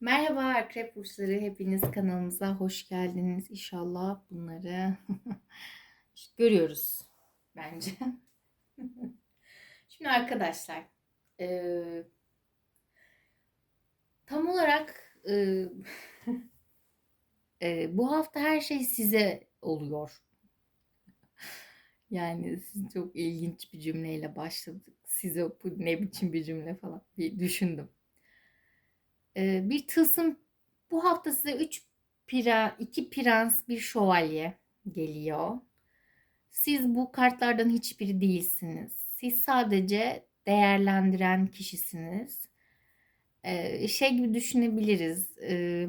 Merhaba Akrep Burçları, hepiniz kanalımıza hoş geldiniz. İnşallah bunları görüyoruz bence. Şimdi arkadaşlar, eee, tam olarak eee, eee, bu hafta her şey size oluyor. Yani çok ilginç bir cümleyle başladık. Size bu ne biçim bir cümle falan bir düşündüm. Ee, bir tılsım bu hafta size 3 pira, 2 prens, bir şövalye geliyor. Siz bu kartlardan hiçbiri değilsiniz. Siz sadece değerlendiren kişisiniz. Ee, şey gibi düşünebiliriz. Ee,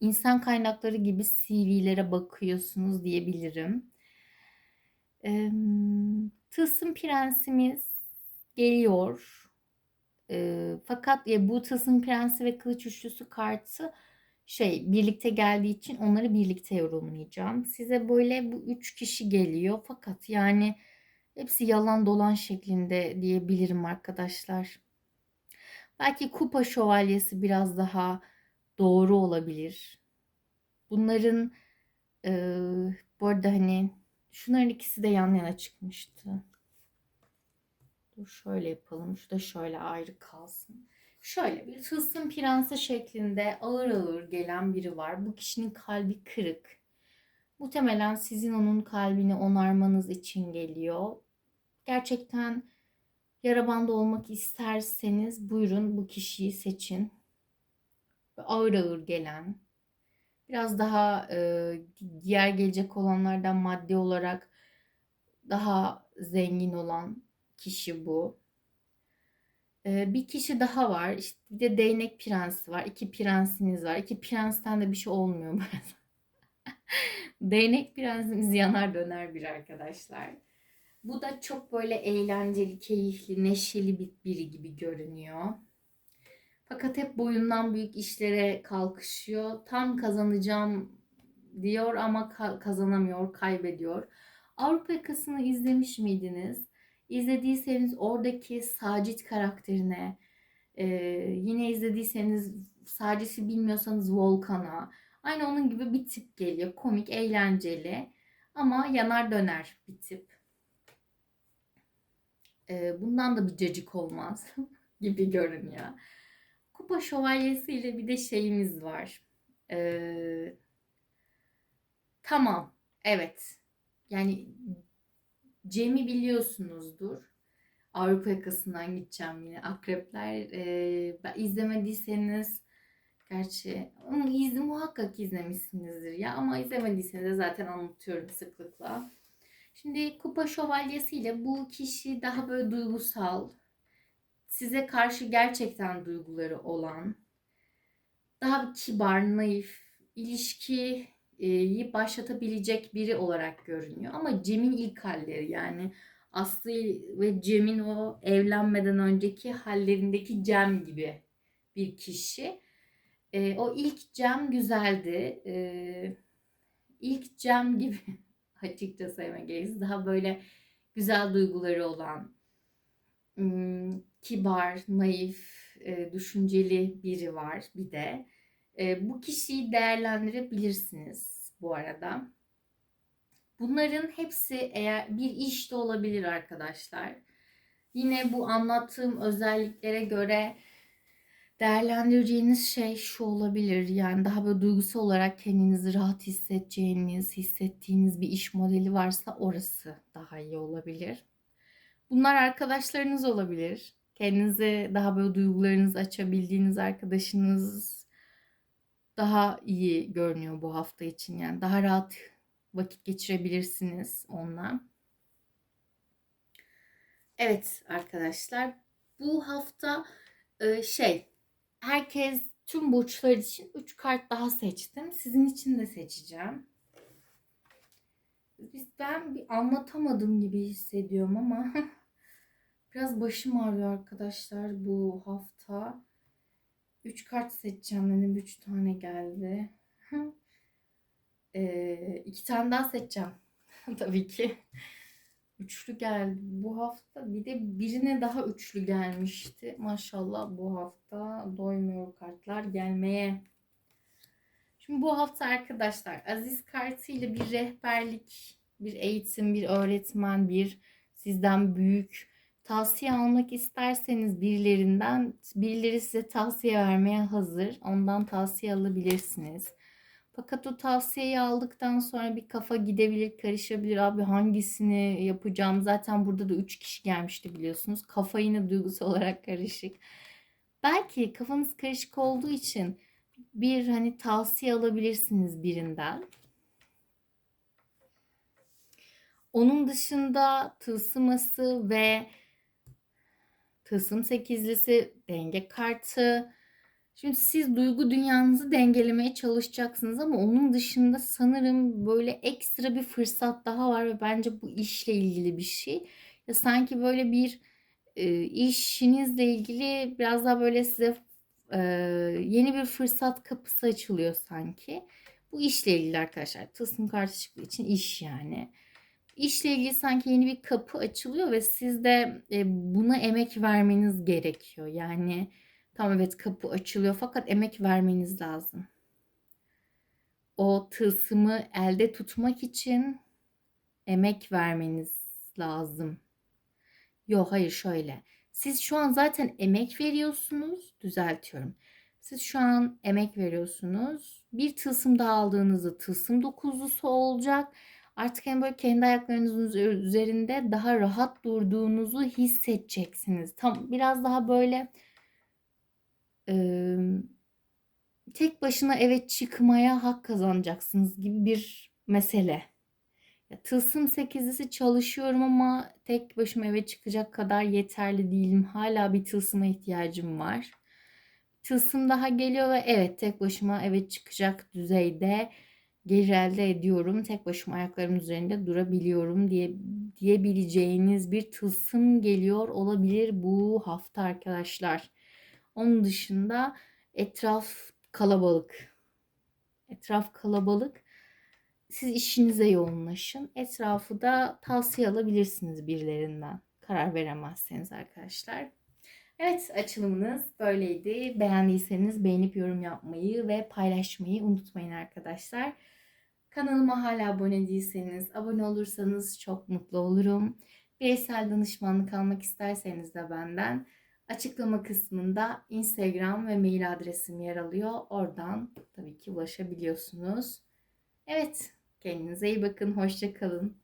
insan kaynakları gibi CV'lere bakıyorsunuz diyebilirim. Ee, Tılsım prensimiz geliyor e, fakat ya, bu Tılsım Prensi ve Kılıç Üçlüsü kartı şey birlikte geldiği için onları birlikte yorumlayacağım. Size böyle bu üç kişi geliyor fakat yani hepsi yalan dolan şeklinde diyebilirim arkadaşlar. Belki kupa şövalyesi biraz daha doğru olabilir. Bunların e, bu arada hani şunların ikisi de yan yana çıkmıştı. Dur şöyle yapalım. Şu da şöyle ayrı kalsın. Şöyle bir tılsım prensi şeklinde ağır ağır gelen biri var. Bu kişinin kalbi kırık. Muhtemelen sizin onun kalbini onarmanız için geliyor. Gerçekten yara bandı olmak isterseniz buyurun bu kişiyi seçin. Ağır ağır gelen, biraz daha e, diğer gelecek olanlardan maddi olarak daha zengin olan kişi bu. Ee, bir kişi daha var. İşte bir de değnek prensi var. İki prensimiz var. İki prensten de bir şey olmuyor değnek prensimiz yanar döner bir arkadaşlar. Bu da çok böyle eğlenceli, keyifli, neşeli bir biri gibi görünüyor. Fakat hep boyundan büyük işlere kalkışıyor. Tam kazanacağım diyor ama kazanamıyor, kaybediyor. Avrupa yakasını izlemiş miydiniz? İzlediyseniz oradaki Sacit karakterine, e, yine izlediyseniz Sacit'i bilmiyorsanız Volkan'a, aynı onun gibi bir tip geliyor. Komik, eğlenceli ama yanar döner bir tip. E, bundan da bir cacık olmaz gibi görünüyor. Kupa şövalyesi ile bir de şeyimiz var. E, tamam, evet. Yani Cem'i biliyorsunuzdur. Avrupa yakasından gideceğim yine. Akrepler e, izlemediyseniz gerçi onu muhakkak izlemişsinizdir ya ama izlemediyseniz de zaten anlatıyorum sıklıkla. Şimdi Kupa Şövalyesi ile bu kişi daha böyle duygusal, size karşı gerçekten duyguları olan, daha kibar, naif, ilişki yi başlatabilecek biri olarak görünüyor. Ama Cem'in ilk halleri yani Aslı ve Cem'in o evlenmeden önceki hallerindeki Cem gibi bir kişi. E, o ilk Cem güzeldi. E, ilk Cem gibi açıkçası Emegeyiz. Daha böyle güzel duyguları olan, kibar, naif, e, düşünceli biri var bir de. E, bu kişiyi değerlendirebilirsiniz bu arada. Bunların hepsi eğer bir iş de olabilir arkadaşlar. Yine bu anlattığım özelliklere göre değerlendireceğiniz şey şu olabilir. Yani daha böyle duygusal olarak kendinizi rahat hissedeceğiniz, hissettiğiniz bir iş modeli varsa orası daha iyi olabilir. Bunlar arkadaşlarınız olabilir. Kendinize daha böyle duygularınızı açabildiğiniz arkadaşınız daha iyi görünüyor bu hafta için. Yani daha rahat vakit geçirebilirsiniz onunla. Evet arkadaşlar bu hafta şey herkes tüm burçlar için 3 kart daha seçtim. Sizin için de seçeceğim. Biz ben bir anlatamadım gibi hissediyorum ama biraz başım ağrıyor arkadaşlar bu hafta. 3 kart seçeceğim dedim. 3 tane geldi. ee, iki tane daha seçeceğim. Tabii ki. Üçlü geldi bu hafta. Bir de birine daha üçlü gelmişti. Maşallah bu hafta doymuyor kartlar gelmeye. Şimdi bu hafta arkadaşlar Aziz kartıyla bir rehberlik, bir eğitim, bir öğretmen, bir sizden büyük tavsiye almak isterseniz birilerinden birileri size tavsiye vermeye hazır. Ondan tavsiye alabilirsiniz. Fakat o tavsiyeyi aldıktan sonra bir kafa gidebilir, karışabilir. Abi hangisini yapacağım? Zaten burada da 3 kişi gelmişti biliyorsunuz. Kafa yine duygusal olarak karışık. Belki kafanız karışık olduğu için bir hani tavsiye alabilirsiniz birinden. Onun dışında tılsıması ve tılsım sekizlisi denge kartı. Şimdi siz duygu dünyanızı dengelemeye çalışacaksınız ama onun dışında sanırım böyle ekstra bir fırsat daha var ve bence bu işle ilgili bir şey. Ya sanki böyle bir e, işinizle ilgili biraz daha böyle size e, yeni bir fırsat kapısı açılıyor sanki. Bu işle ilgili arkadaşlar. Tılsım kartı çıktığı için iş yani. İşle ilgili sanki yeni bir kapı açılıyor ve siz de e, buna emek vermeniz gerekiyor. Yani tam evet kapı açılıyor fakat emek vermeniz lazım. O tılsımı elde tutmak için emek vermeniz lazım. Yok hayır şöyle. Siz şu an zaten emek veriyorsunuz. Düzeltiyorum. Siz şu an emek veriyorsunuz. Bir tılsım daha aldığınızda tılsım dokuzlusu olacak. Artık hem böyle kendi ayaklarınızın üzerinde daha rahat durduğunuzu hissedeceksiniz. Tam biraz daha böyle e, tek başına eve çıkmaya hak kazanacaksınız gibi bir mesele. Ya, tılsım sekizlisi çalışıyorum ama tek başıma eve çıkacak kadar yeterli değilim. Hala bir tılsıma ihtiyacım var. Tılsım daha geliyor ve evet tek başıma eve çıkacak düzeyde gelir elde ediyorum. Tek başıma ayaklarımın üzerinde durabiliyorum diye diyebileceğiniz bir tılsım geliyor olabilir bu hafta arkadaşlar. Onun dışında etraf kalabalık. Etraf kalabalık. Siz işinize yoğunlaşın. Etrafı da tavsiye alabilirsiniz birilerinden. Karar veremezseniz arkadaşlar. Evet açılımınız böyleydi. Beğendiyseniz beğenip yorum yapmayı ve paylaşmayı unutmayın arkadaşlar. Kanalıma hala abone değilseniz abone olursanız çok mutlu olurum. Bireysel danışmanlık almak isterseniz de benden açıklama kısmında Instagram ve mail adresim yer alıyor. Oradan tabii ki ulaşabiliyorsunuz. Evet kendinize iyi bakın. Hoşça kalın.